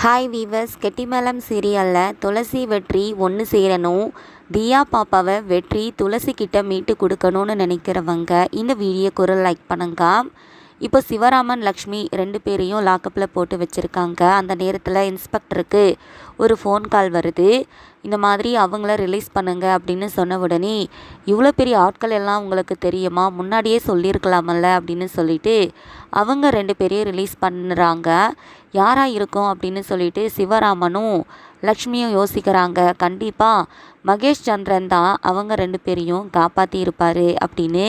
Hi viewers கெட்டிமேளம் சீரியலில் துளசி வெற்றி ஒன்று சேரணும். தியா பாப்பாவை வெற்றி துளசி கிட்ட மீட்டு கொடுக்கணும்னு நினைக்கிறவங்க இந்த வீடியோ குரல் லைக் பண்ணுங்க. இப்போ சிவராமன் லக்ஷ்மி ரெண்டு பேரையும் லாக்கப்பில் போட்டு வச்சுருக்காங்க. அந்த நேரத்தில் இன்ஸ்பெக்டருக்கு ஒரு ஃபோன் கால் வருது. இந்த மாதிரி அவங்கள ரிலீஸ் பண்ணுங்க அப்படின்னு சொன்ன உடனே இவ்வளோ பெரிய ஆட்கள் எல்லாம் உங்களுக்கு தெரியுமா? முன்னாடியே சொல்லியிருக்கலாமல்ல அப்படின்னு சொல்லிட்டு அவங்க ரெண்டு பேரையும் ரிலீஸ் பண்ணுறாங்க யாராக இருக்கும் அப்படின்னு சொல்லிட்டு சிவராமனும் லக்ஷ்மியும் யோசிக்கிறாங்க. கண்டிப்பாக மகேஷ் சந்திரன் தான் அவங்க ரெண்டு பேரையும் காப்பாற்றி இருப்பார் அப்படின்னு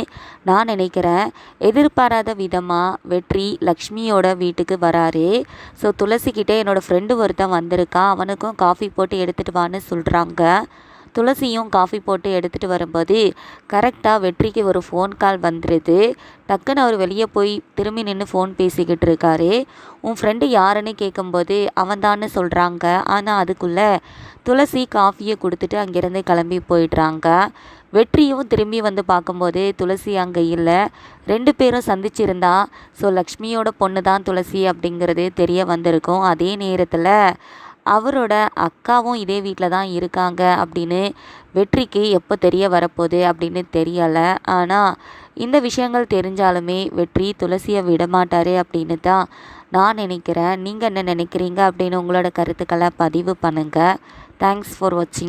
நான் நினைக்கிறேன். எதிர்பாராத விதமாக வெற்றி லக்ஷ்மியோட வீட்டுக்கு வராரு. ஸோ துளசிக்கிட்டே என்னோடய ஃப்ரெண்டு ஒருத்தன் வந்திருக்கான். அவனுக்கும் காஃபி போட்டு எடுத்துகிட்டு வான்னு சொல்கிறாங்க துளசியும் காஃபி போட்டு எடுத்துகிட்டு வரும்போது கரெக்டாக வெற்றிக்கு ஒரு ஃபோன் கால் வந்துடுது டக்குன்னு அவர் வெளியே போய் திரும்பி நின்று ஃபோன் பேசிக்கிட்டு இருக்காரு. உன் ஃப்ரெண்டு யாருன்னு கேட்கும்போது அவன் தான்னு சொல்கிறாங்க ஆனால் அதுக்குள்ளே துளசி காஃபியை கொடுத்துட்டு அங்கேருந்து கிளம்பி போயிடுறாங்க. வெற்றியும் திரும்பி வந்து பார்க்கும்போது துளசி அங்கே இல்லை. ரெண்டு பேரும் சந்திச்சிருந்தா ஸோ லக்ஷ்மியோட பொண்ணு தான் துளசி அப்படிங்கிறது தெரிய வந்திருக்கும். அதே நேரத்தில் அவரோட அக்காவும் இதே வீட்டில் தான் இருக்காங்க அப்படின்னு வெற்றிக்கு எப்போ தெரிய வரப்போகுது அப்படின்னு தெரியலை. ஆனால் இந்த விஷயங்கள் தெரிஞ்சாலுமே வெற்றி துளசியை விட மாட்டார் அப்படின்னு தான் நான் நினைக்கிறேன். நீங்கள் என்ன நினைக்கிறீங்க அப்படின்னு உங்களோட கருத்துக்களை பதிவு பண்ணுங்கள் தேங்க்ஸ் ஃபார் வாட்சிங்